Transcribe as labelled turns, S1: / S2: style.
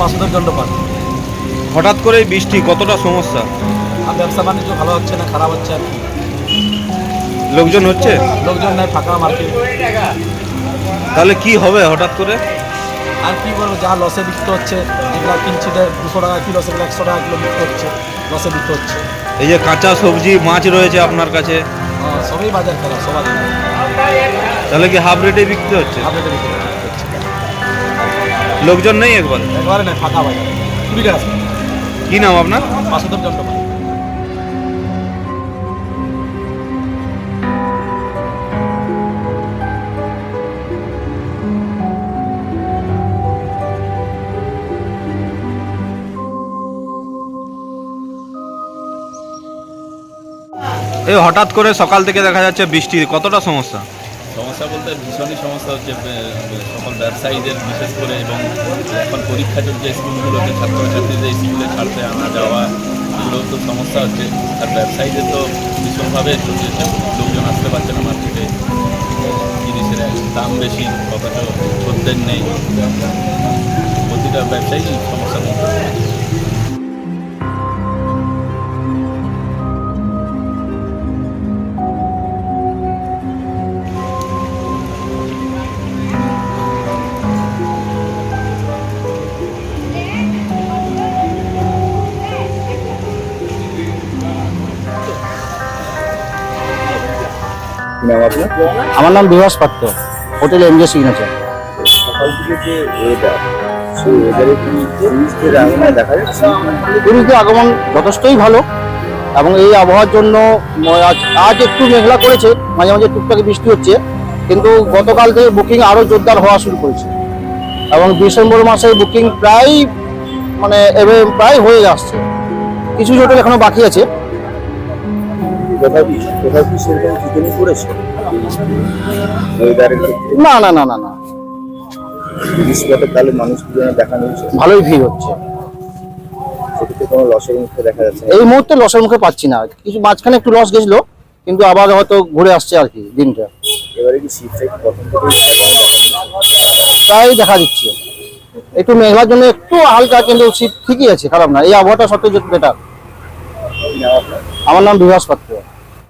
S1: বাসুদেব দণ্ডপাল
S2: হঠাৎ করে বৃষ্টি কতটা সমস্যা?
S1: আর ব্যবসা বাণিজ্য ভালো হচ্ছে না খারাপ হচ্ছে আর কি।
S2: লোকজন হচ্ছে?
S1: লোকজন নাই ফাঁকা মার্কেট।
S2: তাহলে কি হবে হঠাৎ করে?
S1: আর কি বলব যা লসে বিক্রি হচ্ছে যেগুলো কিনছি দুশো টাকা কিলো সেগুলো একশো টাকা কিলো বিক্রি হচ্ছে লসে বিক্রি হচ্ছে।
S2: এই যে কাঁচা সবজি মাছ রয়েছে আপনার কাছে?
S1: সবই বাজার খারাপ সবাই
S2: তাহলে কি হাফ রেটে বিক্রি হচ্ছে?
S1: আপডেটে বিক্রি হচ্ছে।
S2: লোকজন নেই একবার
S1: একবারে নাই ফাঁকা বাজার। কুড়ি টাকা
S2: কি নাম আপনার?
S1: বাসুদেব দণ্ডপাল
S2: এই হঠাৎ করে সকাল থেকে দেখা যাচ্ছে বৃষ্টির কতটা সমস্যা?
S3: সমস্যা বলতে ভীষণই সমস্যা হচ্ছে সকল ব্যবসায়ীদের বিশেষ করে এবং এখন পরীক্ষা চলছে স্কুলগুলোতে ছাত্রছাত্রীদের স্কুলে ছাড়তে, আনা যাওয়া এগুলোও তো সমস্যা হচ্ছে। আর ব্যবসায়ীদের তো ভীষণভাবে চলছে লোকজন আসতে পারছে না মার্কেটে। জিনিসের দাম বেশি, অথচ খদ্দের নেই। প্রতিটা ব্যবসায়ী সমস্যার মধ্যে পড়েছে।
S4: নাম আপনার
S5: আমার নাম বিভাস পাত্র। হোটেল এমজে সিগনেচার
S4: কি টুরিস্টদের আগমন
S5: আগমন যথেষ্টই ভালো এবং এই আবহাওয়ার জন্য আজ একটু মেঘলা করেছে, মাঝে মাঝে টুকটাকে বৃষ্টি হচ্ছে, কিন্তু গতকাল থেকে বুকিং আরও জোরদার হওয়া শুরু করেছে। এবং ডিসেম্বর মাসে বুকিং প্রায় মানে প্রায় হয়ে আসছে। কিছু হোটেল এখনও বাকি আছে।
S4: কোথাও কি কোথাও কি সেরকম ওয়েদারের ক্ষেত্রে?
S5: না না না না না।
S4: টুরিস্ট স্পটে তাহলে মানুষগুলো দেখা মিলছে?
S5: ভালোই ভিড় হচ্ছে।
S4: সেক্ষেত্রে কোনো লসের মুখে দেখা যাচ্ছে না?
S5: এই মুহূর্তে লসের মুখে পাচ্ছি না। কিছু মাঝখানে একটু লস গেছিল কিন্তু আবার হয়তো ঘুরে আসছে আর কি দিনটা।
S4: এবারে কি থেকেই একদম দেখা
S5: দিচ্ছে। একটু মেঘলার জন্য একটু হালকা কিন্তু শীত ঠিকই আছে খারাপ না। এই আবহাওয়াটা সত্যি বেটার আমার নাম বিভাস পাত্র।